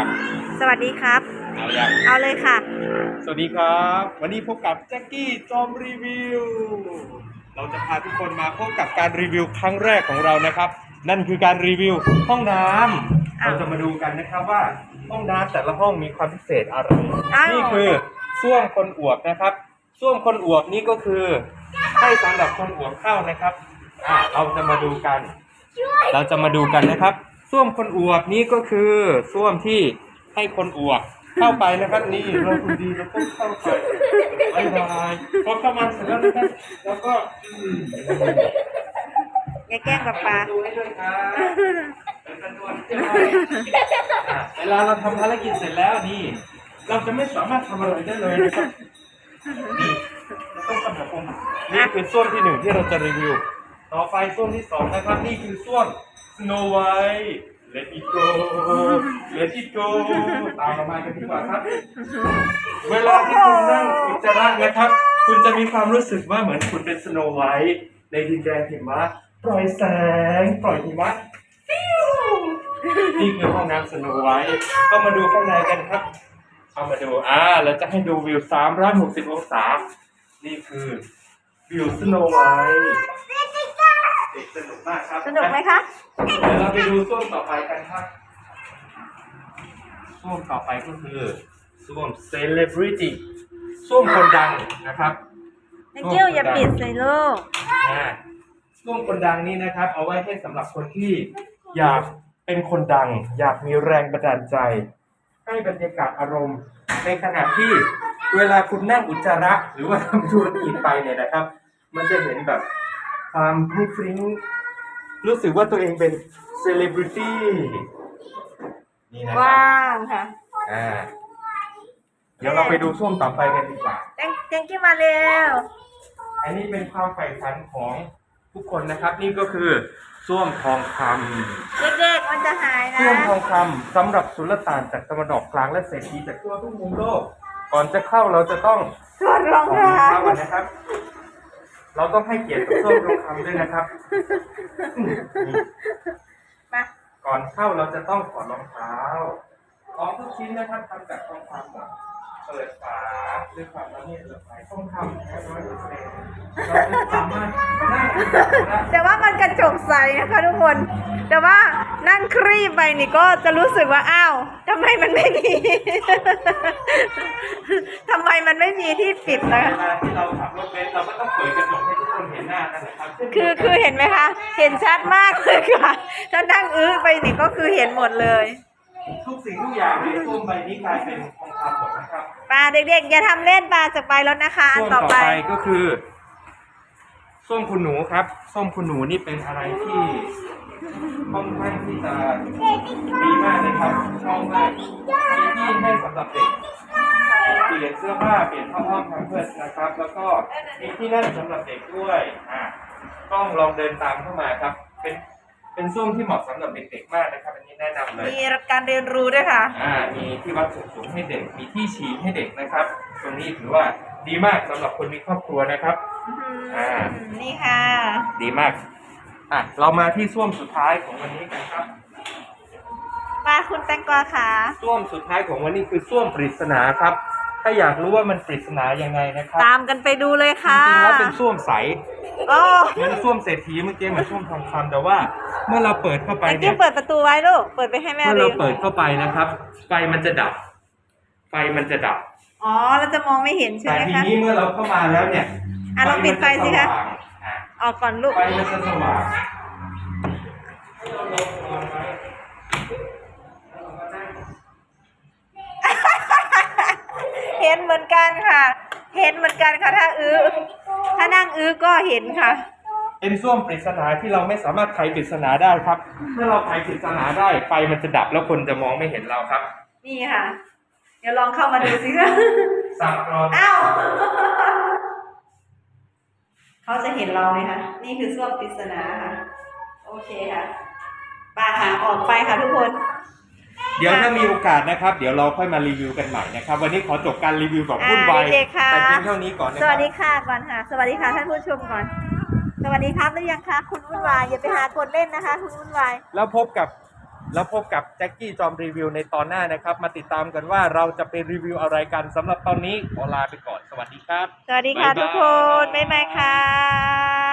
ยังสวัสดีครับ เอายังเอาเลยค่ะ สวัสดีครับ วันนี้พบกับแจ็คกี้จอมรีวิว เราจะพาทุกคนมาพบกับการรีวิวครั้งแรกของเรานะครับ นั่นคือการรีวิวห้องน้ำอ้าว เราจะมาดูกันนะครับว่าห้องน้ำแต่ละห้องมีความพิเศษอะไร อ้าว นี่คือส้วมคนอวบนะครับส้วมคนอวบนี่ก็คือให้สำหรับคนอวบเข้านะครับอ่าเราจะมาดูกัน เราจะมาดูกันนะครับ ส้วมคนอวบนี่ก็คือส้วมที่ให้คนอวบเข้าไปนะครับนี่เราดูดีเราต้องเข้าไปบายบายพอเข้ามาเสร็จแล้วนะครับแล้วก็อย่าแกล้งกับปลาดูให้ด้วยครับเป็นประตูให้ด้วยอะเวลาเราทำภารกิจเสร็จแล้วนี่ เราจะไม่สามารถทำอะไรได้เลยนะครับนี่เราต้องกำหนดผมนี่คือส้วมที่หนึ่งที่เราจะรีวิว ต่อไปส้วมที่สองนะครับ นี่คือส้วม Snow White Let it go Let it go ตามเรามากันดีกว่าครับ เวลาที่คุณนั่งอุจจาระนะครับ คุณจะมีความรู้สึกว่าเหมือนคุณเป็นสโนไวท์ในดินแดนหิมะปล่อยแสง ปล่อยหิมะนี่คือห้องน้ำสโนไวท์เข้ามาดูข้างในกันครับเข้ามาดูอ่าเราจะให้ดูวิว 360 องศา นี่คือวิวสโนไวท์ สนุกมากครับสนุกไหมคะ เดี๋ยวเราไปดูส้วมต่อไปกันครับส้วมต่อไปก็คือส้วม celebrity ส้วมคนดังนะครับนิกเกี้ยวอย่าปิดเลยลูกอ่าส้วมคนดังนี้นะครับ เอาไว้ให้สำหรับคนที่อยากเป็นคนดัง อยากมีแรงบันดาลใจ ให้บรรยากาศอารมณ์ ในขณะที่เวลาคุณนั่งอุจจาระ หรือว่าทำธุรกิจไปเนี่ยนะครับ มันจะเห็นแบบ ความฟรุ้งฟริ้งรู้สึกว่าตัวเองเป็นเซเลบริตี้นี่นะครัว้าบวค่ะ อ่าเดี๋ยวเราไปดูส้วมต่อไปกันดีกว่า แตงแตงกี้มาเร็ว อันนี้เป็นความใฝ่ฝันของทุกคนนะครับ นี่ก็คือส้วมทองคำเด็กๆ มันจะหายนะส้วมทองคำสำหรับสุลต่านจากตะวันออกกลางและเศรษฐีจากทั่วทุกมุมโลก ก่อนจะเข้าเราจะต้องถอดรองถอดรองเท้าเท้าก่อนนะครับ เราต้องให้เกียรติกับส้วมทองคำด้วยนะครับ มาก่อนเข้าเราจะต้องถอดรองเท้า ของทุกชิ้นนะครับทำจากทองคำหมดเปิดฝาด้วยความละเอียดละไมทองคำแท้ร้อยเปอร์เซ็นต์เราจะสามารถนั่งอุจจาระ แต่ว่ามันกระจกใสนะคะทุกคน แต่ว่านั่งครีบไปนี่ก็จะรู้สึกว่าอ้าวทำไมมันไม่มีทำไมมันไม่มีที่ปิดเวนะลาที่เราขับรถเบนซ์เราก็ต้องเปิดกระจกให้ทุกคนเห็นหน้ากันนะครับคือคือเห็นไหมคะ เห็นชัดมากเลยค่ะถ้านั่งอื้อไปนี่ก็คือเห็นหมดเลยทุกสิ่งทุกอย่างในส้วมใบนี้กลายเป็นทองคำหมดนะครับปลาเด็กๆอย่าทำเล่นปลาจะไปแล้วนะคะอันส้วมต่ต่ออไปไปก็คือ ส้มคุณหนูครับ ส้มคุณหนูนี่เป็นอะไรที่ค่อนข้างที่จะดีมากนะครับชอบมากมีที่ให้สำหรับเด็กเปลี่ยนเสื้อผ้าเปลี่ยนผ้าอ้อมทางเพื่อนนะครับ แล้วก็มีที่นั่งสำหรับเด็กด้วยอ่าต้องลองเดินตามเข้ามาครับ เป็นเป็นส้วมที่เหมาะสำหรับเด็กๆมากนะครับ อันนี้แนะนำเลย มีการเรียนรู้ด้วยค่ะ อ่ามีที่วัดสูงสูงให้เด็กมีที่ฉี่ให้เด็กนะครับ ตรงนี้ถือว่า ดีมากสำหรับคนมีครอบครัวนะครับอ่านี่ค่ะ ดีมากอะเรามาที่ส้วมสุดท้ายของวันนี้กันครับปลาคุณแตงกวาค่ะ ส้วมสุดท้ายของวันนี้คือส้วมปริศนาครับ ถ้าอยากรู้ว่ามันปริศนายังไงนะครับตามกันไปดูเลยจค่ะริงๆแล้วเป็นส้วมใสโอ้เหมือนส้วมเศรษฐีเมื่อกี้เหมือนส้วมทองคำแต่ว่า เมื่อเราเปิดเข้าไปแตงเนี่กี้ย เปิดประตูไว้ลูก เปิดไปให้แม่เมื่อรีเราวเปิดเข้าไปนะครับ ไฟมันจะดับ ไฟมันจะดับ อ๋อเราจะมองไม่เห็นใช่แต่ไหมทีคะ นี้เมื่อเราเข้ามาแล้วเนี่ยอะลองปิดไฟสิคะมันจสว่างอะออกก่อนลูก ไฟมันจะสว่างเห็นเหมือนกันค่ะ เห็นเหมือนกันค่ะ ถ้าอื้อถ้านั่งอื้อก็เห็นค่ะเป็นส้วมปริศนาที่เราไม่สามารถไขปริศนาได้ครับถ้าเราไขปริศนาได้ไฟมันจะดับแล้วคนจะมองไม่เห็นเราครับ นี่ค่ะ เดี๋ยวลองเข้ามาดูสิคะสับรออ้าวเขาจะเห็นเราไหมคะ นี่คือส้วมปริศนาค่ะ โอเคค่ะปาหาออกไปค่ะทุกคน เดี๋ยวถ้ามีโอกาสนะครับ เดี๋ยวเราค่อยมารีวิวกันใหม่นะครับ วันนี้ขอจบการรีวิวแบบวุ่นวายอ่าเด็กๆค่ะแต่เพียงเท่านี้ก่อนนะสควัรัสบดีค่ะก่อนค่ะ สวัสดีค่ะท่านผู้ชมก่อน สวัสดีครับหรือยังคะคุณวุ่นวายอย่าไปหากดเล่นนะคะ คุณวุ่นวายแล้วพบกับ แล้วพบกับแจ็คกี้จอมรีวิวในตอนหน้านะครับ มาติดตามกันว่าเราจะไปรีวิวอะไรกันสำหรับตอนนี้ขอลาไปก่อนสวัสดีครับ สวัสดีค่ะบ๊ายบายทุกคน บ๊ายบายค่ะ